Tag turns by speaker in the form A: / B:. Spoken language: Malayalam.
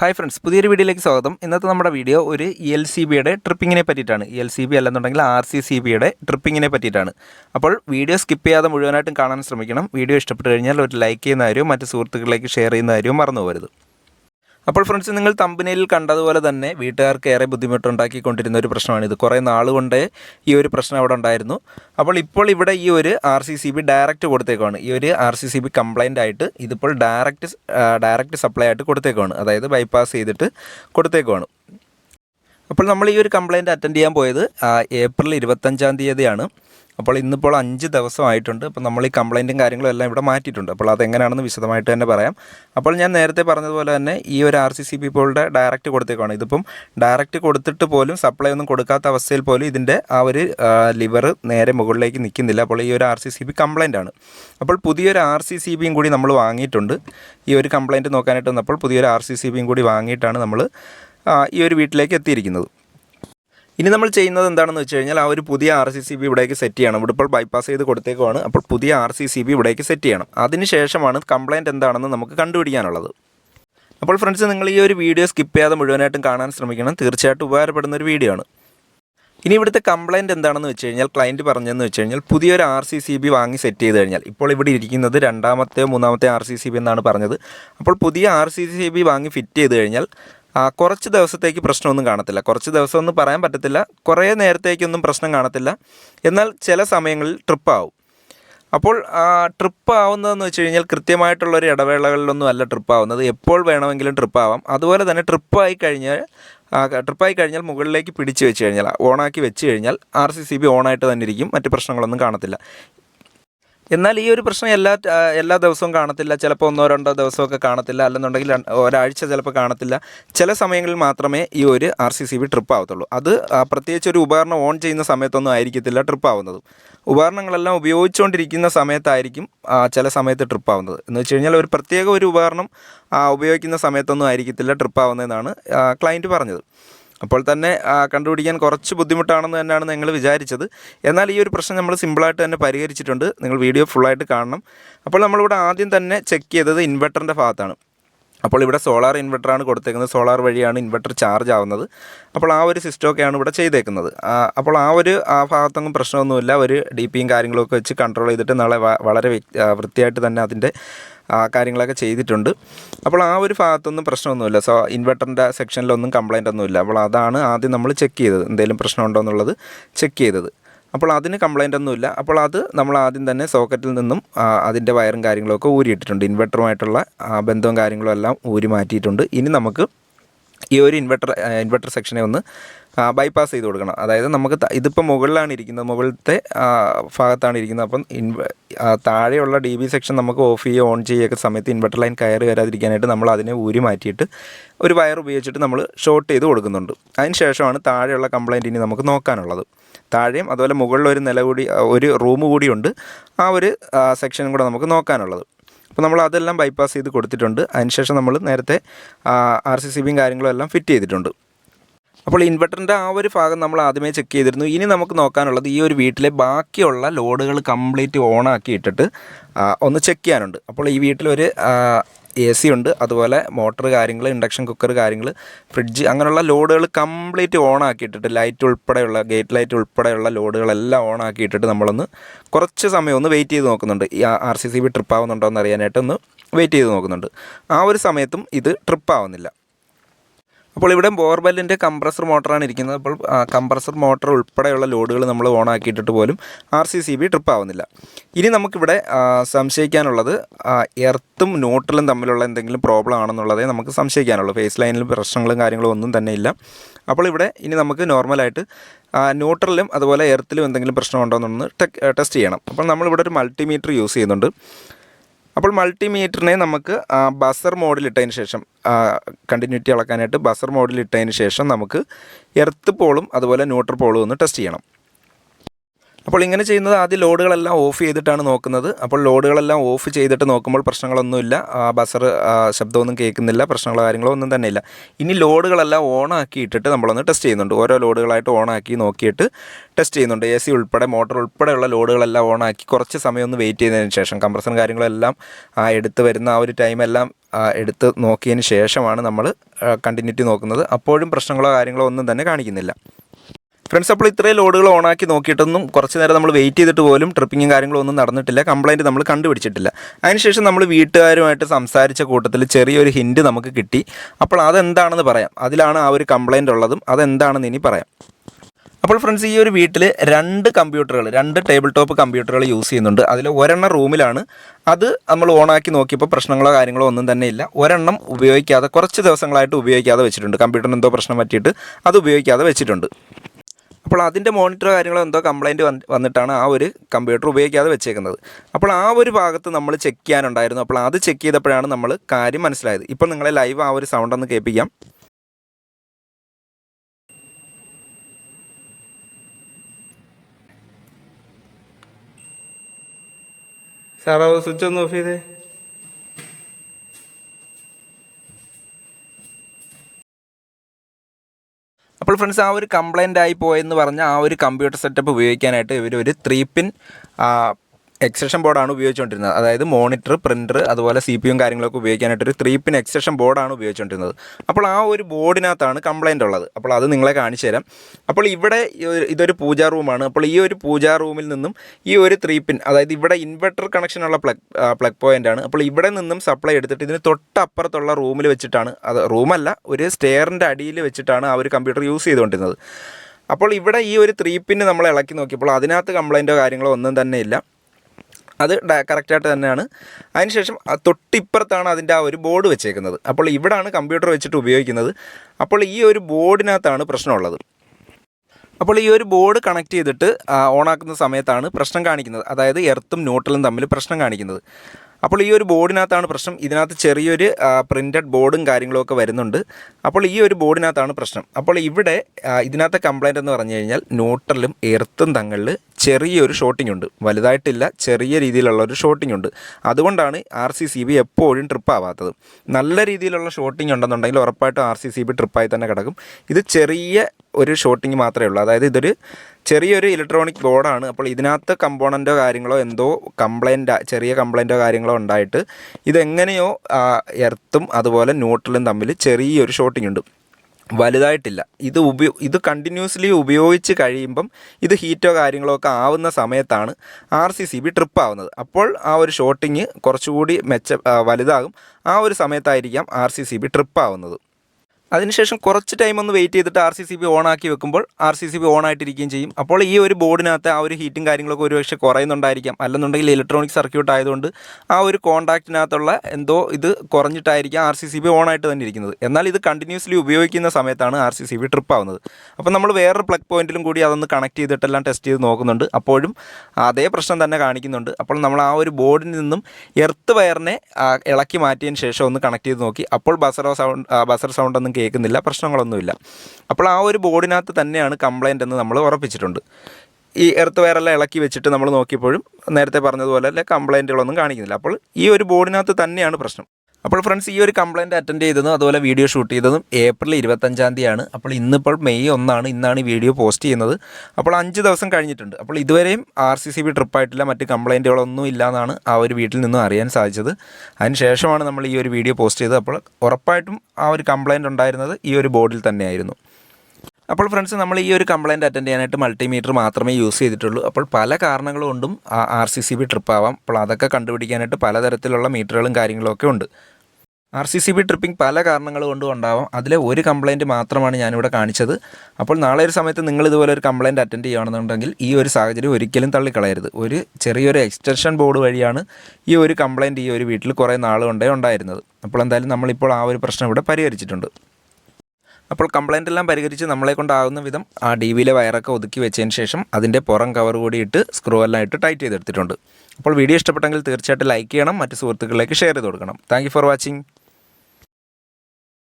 A: ഹായ് ഫ്രണ്ട്സ് പുതിയൊരു വീഡിയോയിലേക്ക് സ്വാഗതം. ഇന്നത്തെ നമ്മുടെ വീഡിയോ ഒരു എൽ സി ബിയുടെ ട്രിപ്പിങ്ങിനെ പറ്റിയിട്ടാണ്. എൽ സി ബി അല്ലെന്നുണ്ടെങ്കിൽ ആർ സി സി ബിയുടെ ട്രിപ്പിങ്ങിനെ പറ്റിയിട്ടാണ്. അപ്പോൾ വീഡിയോ സ്കിപ്പ് ചെയ്യാതെ മുഴുവനായിട്ടും കാണാൻ ശ്രമിക്കണം. വീഡിയോ ഇഷ്ടപ്പെട്ട് കഴിഞ്ഞാൽ ഒരു ലൈക്ക് ചെയ്യുന്ന കാര്യവും മറ്റ് സുഹൃത്തുക്കളിലേക്ക് ഷെയർ ചെയ്യുന്ന കാര്യവും മറന്നു പോകരുത്. അപ്പോൾ ഫ്രണ്ട്സ് നിങ്ങൾ തമ്പനയിൽ കണ്ടതുപോലെ തന്നെ വീട്ടുകാർക്ക് ഏറെ ബുദ്ധിമുട്ടുണ്ടാക്കിക്കൊണ്ടിരുന്ന ഒരു പ്രശ്നമാണിത്. കുറേ നാളുകൊണ്ട് ഈ ഒരു പ്രശ്നം അവിടെ ഉണ്ടായിരുന്നു. അപ്പോൾ ഇപ്പോൾ ഇവിടെ ഈ ഒരു R C C B direct കൊടുത്തേക്കാണ് ഈ ഒരു R C C B complaint ആയിട്ട് ഇതിപ്പോൾ ഡയറക്റ്റ് ഡയറക്റ്റ് സപ്ലൈ ആയിട്ട് കൊടുത്തേക്കാണ് അതായത് ബൈപ്പാസ് ചെയ്തിട്ട് കൊടുത്തേക്കുവാണ്. അപ്പോൾ നമ്മൾ ഈ ഒരു കംപ്ലയിന്റ് അറ്റൻഡ് ചെയ്യാൻ പോയത് ഏപ്രിൽ ഇരുപത്തഞ്ചാം തീയതിയാണ്. അപ്പോൾ ഇന്നിപ്പോൾ അഞ്ച് ദിവസമായിട്ടുണ്ട്. അപ്പോൾ നമ്മൾ ഈ കംപ്ലൈന്റും കാര്യങ്ങളും എല്ലാം ഇവിടെ മാറ്റിയിട്ടുണ്ട്. അപ്പോൾ അതെങ്ങനെയാണെന്ന് വിശദമായിട്ട് തന്നെ പറയാം. അപ്പോൾ ഞാൻ നേരത്തെ പറഞ്ഞതുപോലെ തന്നെ ഈ ഒരു ആർ സി സി ബി ഇപ്പോഴുടെ ഡയറക്റ്റ് കൊടുത്തേക്കാണ് ഇതിപ്പം ഡയറക്റ്റ് കൊടുത്തിട്ട് പോലും സപ്ലൈ ഒന്നും കൊടുക്കാത്ത അവസ്ഥയിൽ പോലും ഇതിന്റെ ആ ഒരു ലിവർ നേരെ മുകളിലേക്ക് നിൽക്കുന്നില്ല. അപ്പോൾ ഈ ഒരു R C C B complaint ആണ്. അപ്പോൾ പുതിയൊരു ആർ സി സി ബിയും കൂടി നമ്മൾ വാങ്ങിയിട്ടുണ്ട്. ഈ ഒരു കംപ്ലൈന്റ് നോക്കാനായിട്ട് വന്നപ്പോൾ പുതിയൊരു ആർ സി സി ബിയും കൂടി വാങ്ങിയിട്ടാണ് നമ്മൾ ഈ ഒരു വീട്ടിലേക്ക് എത്തിയിരിക്കുന്നത്. ഇനി നമ്മൾ ചെയ്യുന്നത് എന്താണെന്ന് വെച്ച് കഴിഞ്ഞാൽ ആ ഒരു പുതിയ ആർ സി സി ബി ഇവിടേക്ക് സെറ്റ് ചെയ്യണം. ഇവിടെ ഇപ്പോൾ ബൈപ്പാസ് ചെയ്ത് കൊടുത്തേക്കുവാണ്. അപ്പോൾ പുതിയ ആർ സി സി ബി ഇവിടേക്ക് സെറ്റ് ചെയ്യണം. അതിന് ശേഷമാണ് കംപ്ലയിന്റ് എന്താണെന്ന് നമുക്ക് കണ്ടുപിടിക്കാനുള്ളത്. അപ്പോൾ ഫ്രണ്ട്സ് നിങ്ങൾ ഈ ഒരു വീഡിയോ സ്കിപ്പ് ചെയ്യാതെ മുഴുവനായിട്ടും കാണാൻ ശ്രമിക്കണം. തീർച്ചയായിട്ടും ഉപകാരപ്പെടുന്ന ഒരു വീഡിയോ ആണ്. ഇനി ഇവിടുത്തെ കംപ്ലയിന്റ് എന്താണെന്ന് വെച്ച് കഴിഞ്ഞാൽ ക്ലയന്റ് പറഞ്ഞതെന്ന് വെച്ച് കഴിഞ്ഞാൽ പുതിയൊരു ആർ സി സി ബി വാങ്ങി സെറ്റ് ചെയ്ത് കഴിഞ്ഞാൽ ഇപ്പോൾ ഇവിടെ ഇരിക്കുന്നത് രണ്ടാമത്തെ മൂന്നാമത്തെ ആർ സി സി ബി എന്നാണ് പറഞ്ഞത്. അപ്പോൾ പുതിയ ആർ സി സി ബി വാങ്ങി ഫിറ്റ് ചെയ്ത് കഴിഞ്ഞാൽ കുറച്ച് ദിവസത്തേക്ക് പ്രശ്നമൊന്നും കാണത്തില്ല. കുറച്ച് ദിവസമൊന്നും പറയാൻ പറ്റത്തില്ല. കുറേ നേരത്തേക്കൊന്നും പ്രശ്നം കാണത്തില്ല. എന്നാൽ ചില സമയങ്ങളിൽ ട്രിപ്പാവും. അപ്പോൾ ട്രിപ്പ് ആവുന്നതെന്ന് വെച്ച് കഴിഞ്ഞാൽ കൃത്യമായിട്ടുള്ള ഒരു ഇടവേളകളിലൊന്നും അല്ല ട്രിപ്പ് ആവുന്നത് എപ്പോൾ വേണമെങ്കിലും ട്രിപ്പ് ആവാം അതുപോലെ തന്നെ ട്രിപ്പായി കഴിഞ്ഞാൽ ട്രിപ്പായി കഴിഞ്ഞാൽ മുകളിലേക്ക് പിടിച്ച് വെച്ച് കഴിഞ്ഞാൽ ഓണാക്കി വെച്ച് കഴിഞ്ഞാൽ ആർ സി സി ബി ഓണായിട്ട് തന്നെ ഇരിക്കും മറ്റ് പ്രശ്നങ്ങളൊന്നും കാണത്തില്ല. എന്നാൽ ഈ ഒരു പ്രശ്നം എല്ലാ എല്ലാ ദിവസവും കാണത്തില്ല. ചിലപ്പോൾ ഒന്നോ രണ്ടോ ദിവസമൊക്കെ കാണത്തില്ല. അല്ലെന്നുണ്ടെങ്കിൽ ഒരാഴ്ച ചിലപ്പോൾ കാണത്തില്ല. ചില സമയങ്ങളിൽ മാത്രമേ ഈ ഒരു R C C B trip ആവത്തുള്ളൂ. അത് പ്രത്യേകിച്ച് ഒരു ഉപകരണം ഓൺ ചെയ്യുന്ന സമയത്തൊന്നും ആയിരിക്കത്തില്ല ട്രിപ്പ് ആവുന്നത്. ഉപകരണങ്ങളെല്ലാം ഉപയോഗിച്ചുകൊണ്ടിരിക്കുന്ന സമയത്തായിരിക്കും ചില സമയത്ത് ട്രിപ്പ് ആവുന്നത്. എന്ന് വെച്ച് കഴിഞ്ഞാൽ ഒരു പ്രത്യേക ഒരു ഉപകരണം ഉപയോഗിക്കുന്ന സമയത്തൊന്നും ആയിരിക്കത്തില്ല ട്രിപ്പ് ആവുന്നതെന്നാണ് ക്ലയന്റ് പറഞ്ഞത്. അപ്പോൾ തന്നെ കണ്ടുപിടിക്കാൻ കുറച്ച് ബുദ്ധിമുട്ടാണെന്ന് തന്നെയാണ് നിങ്ങൾ വിചാരിച്ചത്. എന്നാൽ ഈ ഒരു പ്രശ്നം നമ്മൾ സിമ്പിളായിട്ട് തന്നെ പരിഹരിച്ചിട്ടുണ്ട്. നിങ്ങൾ വീഡിയോ ഫുള്ളായിട്ട് കാണണം. അപ്പോൾ നമ്മളിവിടെ ആദ്യം തന്നെ ചെക്ക് ചെയ്തത് ഇൻവെർട്ടറിന്റെ ഭാഗത്താണ്. അപ്പോൾ ഇവിടെ സോളാർ ഇൻവെർട്ടറാണ് കൊടുത്തേക്കുന്നത്. സോളാർ വഴിയാണ് ഇൻവെർട്ടർ ചാർജ് ആവുന്നത്. അപ്പോൾ ആ ഒരു സിസ്റ്റമൊക്കെയാണ് ഇവിടെ ചെയ്തേക്കുന്നത്. അപ്പോൾ ആ ഒരു ആ ഭാഗത്തൊന്നും പ്രശ്നമൊന്നുമില്ല. ഒരു ഡി പിയും കാര്യങ്ങളൊക്കെ വെച്ച് കൺട്രോൾ ചെയ്തിട്ട് നാളെ വളരെ വൃത്തിയായിട്ട് തന്നെ അതിന്റെ കാര്യങ്ങളൊക്കെ ചെയ്തിട്ടുണ്ട്. അപ്പോൾ ആ ഒരു ഭാഗത്തൊന്നും പ്രശ്നമൊന്നുമില്ല. സോ ഇൻവെർട്ടറിന്റെ സെക്ഷനിലൊന്നും കംപ്ലൈന്റ് ഒന്നുമില്ല. അപ്പോൾ അതാണ് ആദ്യം നമ്മൾ ചെക്ക് ചെയ്തത്. എന്തെങ്കിലും പ്രശ്നമുണ്ടോ എന്നുള്ളത് ചെക്ക് ചെയ്തത്. അപ്പോൾ അതിന് കംപ്ലൈന്റ് ഒന്നുമില്ല. അപ്പോൾ അത് നമ്മൾ ആദ്യം തന്നെ സോക്കറ്റിൽ നിന്നും ആ, അതിന്റെ വയറും കാര്യങ്ങളൊക്കെ ഊരിയിട്ടിട്ടുണ്ട്. ഇൻവെർട്ടറുമായിട്ടുള്ള ബന്ധവും കാര്യങ്ങളും എല്ലാം ഊരി മാറ്റിയിട്ടുണ്ട്. ഇനി നമുക്ക് ഈ ഒരു ഇൻവെർട്ടർ ഇൻവെർട്ടർ സെക്ഷനെ ഒന്ന് ബൈപ്പാസ് ചെയ്ത് കൊടുക്കണം. അതായത് നമുക്ക് ഇതിപ്പോൾ മുകളിലാണ് ഇരിക്കുന്നത്. മുകളിലത്തെ ഭാഗത്താണ് ഇരിക്കുന്നത്. അപ്പം ഇൻവ താഴെയുള്ള ഡി ബി സെക്ഷൻ നമുക്ക് ഓഫ് ചെയ്യുക ഓൺ ചെയ്യുക സമയത്ത് ഇൻവെർട്ടർ ലൈൻ കയറി വരാതിരിക്കാനായിട്ട് നമ്മൾ അതിനെ ഊരി മാറ്റിയിട്ട് ഒരു വയർ ഉപയോഗിച്ചിട്ട് നമ്മൾ ഷോർട്ട് ചെയ്ത് കൊടുക്കുന്നുണ്ട്. അതിന് ശേഷമാണ് താഴെയുള്ള കംപ്ലയിന്റ് ഇനി നമുക്ക് നോക്കാനുള്ളത്. താഴെയും അതുപോലെ മുകളിൽ ഒരു നില കൂടി ഒരു റൂം കൂടിയുണ്ട്. ആ ഒരു സെക്ഷനും കൂടെ നമുക്ക് നോക്കാനുള്ളത്. അപ്പോൾ നമ്മൾ അതെല്ലാം ബൈപ്പാസ് ചെയ്ത് കൊടുത്തിട്ടുണ്ട്. അതിനുശേഷം നമ്മൾ നേരത്തെ ആർ സി സി ബിയും കാര്യങ്ങളും എല്ലാം ഫിറ്റ് ചെയ്തിട്ടുണ്ട്. അപ്പോൾ ഇൻവെർട്ടറിന്റെ ആ ഒരു ഭാഗം നമ്മൾ ആദ്യമേ ചെക്ക് ചെയ്തിരുന്നു. ഇനി നമുക്ക് നോക്കാനുള്ളത് ഈ ഒരു വീട്ടിലെ ബാക്കിയുള്ള ലോഡുകൾ കംപ്ലീറ്റ് ഓണാക്കി ഇട്ടിട്ട് ഒന്ന് ചെക്ക് ചെയ്യാനുണ്ട്. അപ്പോൾ ഈ വീട്ടിലൊരു എ സി ഉണ്ട്. അതുപോലെ മോട്ടർ കാര്യങ്ങൾ ഇൻഡക്ഷൻ കുക്കർ കാര്യങ്ങൾ ഫ്രിഡ്ജ് അങ്ങനെയുള്ള ലോഡുകൾ കംപ്ലീറ്റ് ഓൺ ആക്കിയിട്ടിട്ട് ലൈറ്റ് ഉൾപ്പെടെയുള്ള ഗേറ്റ് ലൈറ്റ് ഉൾപ്പെടെയുള്ള ലോഡുകളെല്ലാം ഓൺ ആക്കിയിട്ടിട്ട് നമ്മളൊന്ന് കുറച്ച് സമയം ഒന്ന് വെയിറ്റ് ചെയ്ത് നോക്കുന്നുണ്ട്. ഈ R C C B trip ആവുന്നുണ്ടോ എന്ന് അറിയാനായിട്ട് ഒന്ന് വെയിറ്റ് ചെയ്ത് നോക്കുന്നുണ്ട്. ആ ഒരു സമയത്തും ഇത് ട്രിപ്പ് ആവുന്നില്ല. അപ്പോൾ ഇവിടെ ബോർബെല്ലിന്റെ കംപ്രസർ മോട്ടറാണ് ഇരിക്കുന്നത്. അപ്പോൾ കംപ്രസർ മോട്ടർ ഉൾപ്പെടെയുള്ള ലോഡുകൾ നമ്മൾ ഓൺ ആക്കിയിട്ടിട്ട് പോലും R C C B trip ആവുന്നില്ല ഇനി നമുക്കിവിടെ സംശയിക്കാനുള്ളത് എർത്തും ന്യൂട്രലും തമ്മിലുള്ള എന്തെങ്കിലും പ്രോബ്ലം ആണെന്നുള്ളതേ നമുക്ക് സംശയിക്കാനുള്ളൂ. ഫേസ് ലൈനിൽ പ്രശ്നങ്ങളും കാര്യങ്ങളും ഒന്നും തന്നെ ഇല്ല. അപ്പോൾ ഇവിടെ ഇനി നമുക്ക് നോർമലായിട്ട് ന്യൂട്രലും അതുപോലെ എർത്തിലും എന്തെങ്കിലും പ്രശ്നമുണ്ടോ എന്നൊന്ന് ടെസ്റ്റ് ചെയ്യണം. അപ്പോൾ നമ്മളിവിടെ ഒരു മൾട്ടിമീറ്റർ യൂസ് ചെയ്യുന്നുണ്ട്. അപ്പോൾ മൾട്ടിമീറ്ററിനെ നമുക്ക് ബസർ മോഡിൽ ഇട്ടതിന് ശേഷം കണ്ടിന്യൂറ്റി അളക്കാനായിട്ട് ബസർ മോഡിൽ ഇട്ടതിന് ശേഷം നമുക്ക് എർത്ത് പോളും അതുപോലെ ന്യൂട്രൽ പോളും ഒന്ന് ടെസ്റ്റ് ചെയ്യണം. അപ്പോൾ ഇങ്ങനെ ചെയ്യുന്നത് ആദ്യം ലോഡുകളെല്ലാം ഓഫ് ചെയ്തിട്ടാണ് നോക്കുന്നത്. അപ്പോൾ ലോഡുകളെല്ലാം ഓഫ് ചെയ്തിട്ട് നോക്കുമ്പോൾ പ്രശ്നങ്ങളൊന്നുമില്ല. ആ, ബസർ ശബ്ദമൊന്നും കേൾക്കുന്നില്ല. പ്രശ്നങ്ങളോ കാര്യങ്ങളോ ഒന്നും തന്നെ ഇല്ല ഇനി ലോഡുകളെല്ലാം ഓണാക്കി ഇട്ടിട്ട് നമ്മളൊന്ന് ടെസ്റ്റ് ചെയ്യുന്നുണ്ട്. ഓരോ ലോഡുകളായിട്ട് ഓണാക്കി നോക്കിയിട്ട് ടെസ്റ്റ് ചെയ്യുന്നുണ്ട്. എ സി ഉൾപ്പെടെ മോട്ടോർ ഉൾപ്പെടെയുള്ള ലോഡുകളെല്ലാം ഓണാക്കി കുറച്ച് സമയം ഒന്ന് വെയിറ്റ് ചെയ്തതിന് ശേഷം കംപ്രസറും കാര്യങ്ങളെല്ലാം എടുത്ത് വരുന്ന ആ ഒരു ടൈമെല്ലാം എടുത്ത് നോക്കിയതിന് ശേഷമാണ് നമ്മൾ കണ്ടിന്യൂറ്റി നോക്കുന്നത്. അപ്പോഴും പ്രശ്നങ്ങളോ കാര്യങ്ങളോ ഒന്നും തന്നെ കാണിക്കുന്നില്ല. ഫ്രണ്ട്സ് അപ്പോൾ ഇത്രയും ലോഡുകൾ ഓണാക്കി നോക്കിയിട്ടൊന്നും കുറച്ച് നേരം നമ്മൾ വെയിറ്റ് ചെയ്തിട്ട് പോലും ട്രിപ്പിങ്ങും കാര്യങ്ങളും ഒന്നും നടന്നിട്ടില്ല. കംപ്ലൈന്റ് നമ്മൾ കണ്ടുപിടിച്ചിട്ടില്ല. അതിനുശേഷം നമ്മൾ വീട്ടുകാരുമായിട്ട് സംസാരിച്ച കൂട്ടത്തിൽ ചെറിയൊരു ഹിൻഡ് നമുക്ക് കിട്ടി. അപ്പോൾ അതെന്താണെന്ന് പറയാം. അതിലാണ് ആ ഒരു കംപ്ലയിന്റ് ഉള്ളതും. അതെന്താണെന്ന് ഇനി പറയാം. അപ്പോൾ ഫ്രണ്ട്സ് ഈ ഒരു വീട്ടിൽ രണ്ട് കമ്പ്യൂട്ടറുകൾ രണ്ട് ടേബിൾ ടോപ്പ് കമ്പ്യൂട്ടറുകൾ യൂസ് ചെയ്യുന്നുണ്ട്. അതിൽ ഒരെണ്ണം റൂമിലാണ് അത് നമ്മൾ ഓണാക്കി നോക്കിയപ്പോൾ പ്രശ്നങ്ങളോ കാര്യങ്ങളോ ഒന്നും തന്നെ ഇല്ല. ഒരെണ്ണം ഉപയോഗിക്കാതെ കുറച്ച് ദിവസങ്ങളായിട്ട് ഉപയോഗിക്കാതെ വെച്ചിട്ടുണ്ട്. കമ്പ്യൂട്ടറിന് എന്തോ പ്രശ്നം പറ്റിയിട്ട് അത് ഉപയോഗിക്കാതെ വെച്ചിട്ടുണ്ട്. അപ്പോൾ അതിന്റെ മോണിറ്റർ കാര്യങ്ങളോ എന്തോ കംപ്ലൈന്റ് വന്നിട്ടാണ് ആ ഒരു കമ്പ്യൂട്ടർ ഉപയോഗിക്കാതെ വെച്ചേക്കുന്നത്. അപ്പോൾ ആ ഒരു ഭാഗത്ത് നമ്മൾ ചെക്ക് ചെയ്യാനുണ്ടായിരുന്നു. അപ്പോൾ അത് ചെക്ക് ചെയ്തപ്പോഴാണ് നമ്മൾ കാര്യം മനസ്സിലായത്. ഇപ്പോൾ നിങ്ങളെ ലൈവ് ആ ഒരു സൗണ്ട് ഒന്ന് കേൾപ്പിക്കാം. സാറാ സ്വിച്ച് ഒന്ന് ഓഫ് ചെയ്തേ. അപ്പോൾ ഫ്രണ്ട്സ് ആ ഒരു കംപ്ലൈന്റ് ആയി പോയെന്ന് പറഞ്ഞ ആ ഒരു കമ്പ്യൂട്ടർ സെറ്റപ്പ് ഉപയോഗിക്കാനായിട്ട് ഇവർ ഒരു ത്രീ പിൻ എക്സഷൻ ബോർഡാണ് ഉപയോഗിച്ചുകൊണ്ടിരുന്നത്. അതായത് മോണിറ്റർ പ്രിന്റർ അതുപോലെ സി പി യും കാര്യങ്ങളൊക്കെ ഉപയോഗിക്കാനായിട്ട് ഒരു ത്രീ പിൻ എക്സഷൻ ബോർഡാണ് ഉപയോഗിച്ചുകൊണ്ടിരുന്നത്. അപ്പോൾ ആ ഒരു ബോർഡിനകത്താണ് കംപ്ലൈന്റ് ഉള്ളത്. അപ്പോൾ അത് നിങ്ങളെ കാണിച്ചു തരാം. അപ്പോൾ ഇവിടെ ഇതൊരു പൂജാ റൂമാണ്. അപ്പോൾ ഈ ഒരു പൂജാ റൂമിൽ നിന്നും ഈ ഒരു ത്രീ പിൻ അതായത് ഇവിടെ ഇൻവെർട്ടർ കണക്ഷനുള്ള പ്ലഗ് പ്ലഗ് പോയിന്റ് ആണ് അപ്പോൾ ഇവിടെ നിന്നും സപ്ലൈ എടുത്തിട്ട് ഇതിന് തൊട്ടപ്പുറത്തുള്ള റൂമിൽ വെച്ചിട്ടാണ് അത് റൂമല്ല ഒരു സ്റ്റെയറിന്റെ അടിയിൽ വെച്ചിട്ടാണ് ആ ഒരു കമ്പ്യൂട്ടർ യൂസ് ചെയ്തുകൊണ്ടിരുന്നത്. അപ്പോൾ ഇവിടെ ഈ ഒരു ത്രീ പിന്ന് നമ്മൾ ഇളക്കി നോക്കിയപ്പോൾ അതിനകത്ത് കംപ്ലൈന്റോ കാര്യങ്ങളോ ഒന്നും തന്നെ ഇല്ല. അത് കറക്റ്റായിട്ട് തന്നെയാണ്. അതിനുശേഷം തൊട്ടിപ്പുറത്താണ് അതിന്റെ ആ ഒരു ബോർഡ് വെച്ചേക്കുന്നത്. അപ്പോൾ ഇവിടാണ് കമ്പ്യൂട്ടർ വെച്ചിട്ട് ഉപയോഗിക്കുന്നത്. അപ്പോൾ ഈ ഒരു ബോർഡിനകത്താണ് പ്രശ്നമുള്ളത്. അപ്പോൾ ഈ ഒരു ബോർഡ് കണക്ട് ചെയ്തിട്ട് ഓണാക്കുന്ന സമയത്താണ് പ്രശ്നം കാണിക്കുന്നത്. അതായത് എർത്തും ന്യൂട്രലും തമ്മിൽ പ്രശ്നം കാണിക്കുന്നത്. അപ്പോൾ ഈ ഒരു ബോർഡിനകത്താണ് പ്രശ്നം. ഇതിനകത്ത് ചെറിയൊരു പ്രിന്റഡ് ബോർഡും കാര്യങ്ങളൊക്കെ വരുന്നുണ്ട്. അപ്പോൾ ഈ ഒരു ബോർഡിനകത്താണ് പ്രശ്നം. അപ്പോൾ ഇവിടെ ഇതിനകത്തെ കംപ്ലൈന്റ് എന്ന് പറഞ്ഞു കഴിഞ്ഞാൽ ന്യൂട്രലും എർത്തും തങ്ങളിൽ ചെറിയൊരു ഷോട്ടിംഗ് ഉണ്ട് വലുതായിട്ടില്ല ചെറിയ രീതിയിലുള്ള ഒരു ഷോട്ടിംഗ് ഉണ്ട് അതുകൊണ്ടാണ് ആർ സി സി ബി എപ്പോഴും ട്രിപ്പ് ആവാത്തത് നല്ല രീതിയിലുള്ള ഷോട്ടിംഗ് ഉണ്ടെന്നുണ്ടെങ്കിൽ ഉറപ്പായിട്ടും ആർ സി സി ബി ട്രിപ്പായി തന്നെ കിടക്കും. ഇത് ചെറിയ ഒരു ഷോട്ടിംഗ് മാത്രമേ ഉള്ളൂ. അതായത് ഇതൊരു ചെറിയൊരു ഇലക്ട്രോണിക് ബോർഡാണ്. അപ്പോൾ ഇതിനകത്ത് കമ്പോണന്റോ കാര്യങ്ങളോ എന്തോ കംപ്ലൈന്റ് ചെറിയ കംപ്ലൈന്റോ കാര്യങ്ങളോ ഉണ്ടായിട്ട് ഇതെങ്ങനെയോ എർത്തും അതുപോലെ ന്യൂട്രലും തമ്മിൽ ചെറിയൊരു ഷോട്ടിംഗ് ഉണ്ട് വലുതായിട്ടില്ല. ഇത് ഉപയോ ഇത് കണ്ടിന്യൂസ്ലി ഉപയോഗിച്ച് കഴിയുമ്പം ഇത് ഹീറ്റോ കാര്യങ്ങളോ ഒക്കെ ആവുന്ന സമയത്താണ് R C C B trip ആവുന്നത്. അപ്പോൾ ആ ഒരു ഷോട്ടിങ് കുറച്ചുകൂടി മെച്ച വലുതാകും. ആ ഒരു സമയത്തായിരിക്കാം R C C B trip ആവുന്നത്. അതിനുശേഷം കുറച്ച് ടൈം ഒന്ന് വെയിറ്റ് ചെയ്തിട്ട് R C C B on ആക്കി വെക്കുമ്പോൾ R C C B on ആയിട്ടിരിക്കുകയും ചെയ്യും. അപ്പോൾ ഈ ഒരു ബോർഡിനകത്ത് ആ ഒരു ഹീറ്റും കാര്യങ്ങളൊക്കെ ഒരുപക്ഷെ കുറയുന്നുണ്ടായിരിക്കാം. അല്ലെന്നുണ്ടെങ്കിൽ ഇലക്ട്രോണിക് സർക്യൂട്ട് ആയതുകൊണ്ട് ആ ഒരു കോൺടാക്റ്റിനകത്തുള്ള എന്തോ ഇത് കുറഞ്ഞിട്ടായിരിക്കും R C C B on ആയിട്ട് തന്നെ ഇരിക്കുന്നത്. എന്നാൽ ഇത് കണ്ടിന്യൂസ്ലി ഉപയോഗിക്കുന്ന സമയത്താണ് R C C B trip ആവുന്നത്. അപ്പോൾ നമ്മൾ വേറൊരു പ്ലഗ് പോയിന്റിലും കൂടി അതൊന്ന് കണക്ട് ചെയ്തിട്ടെല്ലാം ടെസ്റ്റ് ചെയ്ത് നോക്കുന്നുണ്ട്. അപ്പോഴും അതേ പ്രശ്നം തന്നെ കാണിക്കുന്നുണ്ട്. അപ്പോൾ നമ്മൾ ആ ഒരു ബോർഡിൽ നിന്നും എർത്ത് വയറിനെ ഇളക്കി മാറ്റിയതിന് ശേഷം ഒന്ന് കണക്ട് ചെയ്ത് നോക്കി. അപ്പോൾ ബസറോ സൗണ്ട് ബസർ സൗണ്ട് ഒന്നും കേൾക്കുന്നില്ല പ്രശ്നങ്ങളൊന്നുമില്ല. അപ്പോൾ ആ ഒരു ബോർഡിനകത്ത് തന്നെയാണ് കംപ്ലയിന്റ് എന്ന് നമ്മൾ ഉറപ്പിച്ചിട്ടുണ്ട്. ഈ എർത്ത് വയറെല്ലാം ഇളക്കി വെച്ചിട്ട് നമ്മൾ നോക്കിയപ്പോഴും നേരത്തെ പറഞ്ഞതുപോലെ അല്ലെ കംപ്ലൈന്റുകളൊന്നും കാണിക്കുന്നില്ല. അപ്പോൾ ഈ ഒരു ബോർഡിനകത്ത് തന്നെയാണ് പ്രശ്നം. അപ്പോൾ ഫ്രണ്ട്സ് ഈ ഒരു കംപ്ലയിന്റ് അറ്റൻഡ് ചെയ്തതും അതുപോലെ വീഡിയോ ഷൂട്ട് ചെയ്തതും ഏപ്രിൽ ഇരുപത്തഞ്ചാം തീയതിയാണ്. അപ്പോൾ ഇന്നിപ്പോൾ മെയ് ഒന്നാണ് ഇന്നാണ് ഈ വീഡിയോ പോസ്റ്റ് ചെയ്യുന്നത്. അപ്പോൾ അഞ്ച് ദിവസം കഴിഞ്ഞിട്ടുണ്ട്. അപ്പോൾ ഇതുവരെയും ആർ സി സി ബി ട്രിപ്പായിട്ടില്ല മറ്റ് കംപ്ലയിന്റുകളൊന്നും ഇല്ല എന്നാണ് ആ ഒരു വീട്ടിൽ നിന്നും അറിയാൻ സാധിച്ചത്. അതിന് ശേഷമാണ് നമ്മൾ ഈ ഒരു വീഡിയോ പോസ്റ്റ് ചെയ്തത്. അപ്പോൾ ഉറപ്പായിട്ടും ആ ഒരു കംപ്ലയിന്റ് ഉണ്ടായിരുന്നത് ഈ ഒരു ബോർഡിൽ തന്നെയായിരുന്നു. അപ്പോൾ ഫ്രണ്ട്സ് നമ്മൾ ഈ ഒരു കംപ്ലയിന്റ് അറ്റൻഡ് ചെയ്യാനായിട്ട് മൾട്ടിമീറ്റർ മാത്രമേ യൂസ് ചെയ്തിട്ടുള്ളൂ. അപ്പോൾ പല കാരണങ്ങൾ കൊണ്ടും R C C B trip ആവാം. അപ്പോൾ അതൊക്കെ കണ്ടുപിടിക്കാനായിട്ട് പലതരത്തിലുള്ള മീറ്ററുകളും കാര്യങ്ങളൊക്കെ ഉണ്ട്. R C C B tripping പല കാരണങ്ങൾ കൊണ്ടും ഉണ്ടാവാം. അതിലെ ഒരു കംപ്ലയിന്റ് മാത്രമാണ് ഞാനിവിടെ കാണിച്ചത്. അപ്പോൾ നാളെ ഒരു സമയത്ത് നിങ്ങൾ ഇതുപോലെ ഒരു കംപ്ലയിന്റ് അറ്റൻഡ് ചെയ്യുകയാണെന്നുണ്ടെങ്കിൽ ഈ ഒരു സാഹചര്യം ഒരിക്കലും തള്ളിക്കളയരുത്. ഒരു ചെറിയൊരു എക്സ്റ്റൻഷൻ ബോർഡ് വഴിയാണ് ഈ ഒരു കംപ്ലയിന്റ് ഈ ഒരു വീട്ടിൽ കുറേ നാൾ കൊണ്ടേ ഉണ്ടായിരുന്നത്. അപ്പോൾ എന്തായാലും നമ്മളിപ്പോൾ ആ ഒരു പ്രശ്നം ഇവിടെ പരിഹരിച്ചിട്ടുണ്ട്. അപ്പോൾ കംപ്ലൈന്റ് എല്ലാം പരിഹരിച്ച് നമ്മളെ കൊണ്ടാകുന്ന വിധം ആ ഡി വിയിലെ വയറൊക്കെ ഒതുക്കി വെച്ചതിന് ശേഷം അതിന്റെ പുറം കവർ കൂടി ഇട്ട് സ്ക്രൂ എല്ലാം ഇട്ട് ടൈറ്റ് ചെയ്തെടുത്തിട്ടുണ്ട്. അപ്പോൾ വീഡിയോ ഇഷ്ടപ്പെട്ടെങ്കിൽ തീർച്ചയായിട്ടും ലൈക്ക് ചെയ്യണം. മറ്റ് സുഹൃത്തുക്കളിലേക്ക് ഷെയർ ചെയ്ത് കൊടുക്കണം. Thank for watching